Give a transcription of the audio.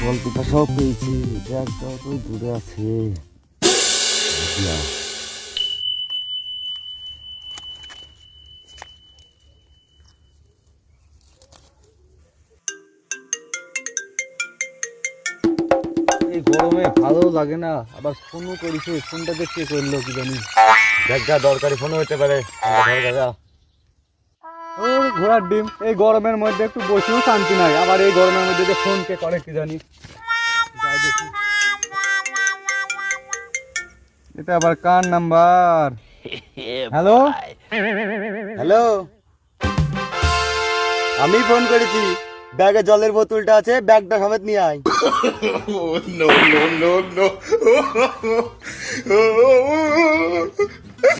জল পিপাসাও পেয়েছি ব্যাগটাও তো দূরে আছে। এই গরমে ভালো লাগে না, আবার ফোনও করেছে ফোনটা দেখতে করল কি জানি। দরকারি ফোন হতে পারে। ওর ঘোড়ার ডিম এই গরমের মধ্যে একটু বসেও শান্তি নাই আবার এই গরমের মধ্যে যে ফোন কে করে কি জানি যাই দেখি। এটা আবার কার নাম্বার হ্যালো হ্যালো আমি ফোন করেছি ব্যাগে জলের বোতলটা আছে ব্যাগটা সমেত নিয়ে আয় no, no, no, no.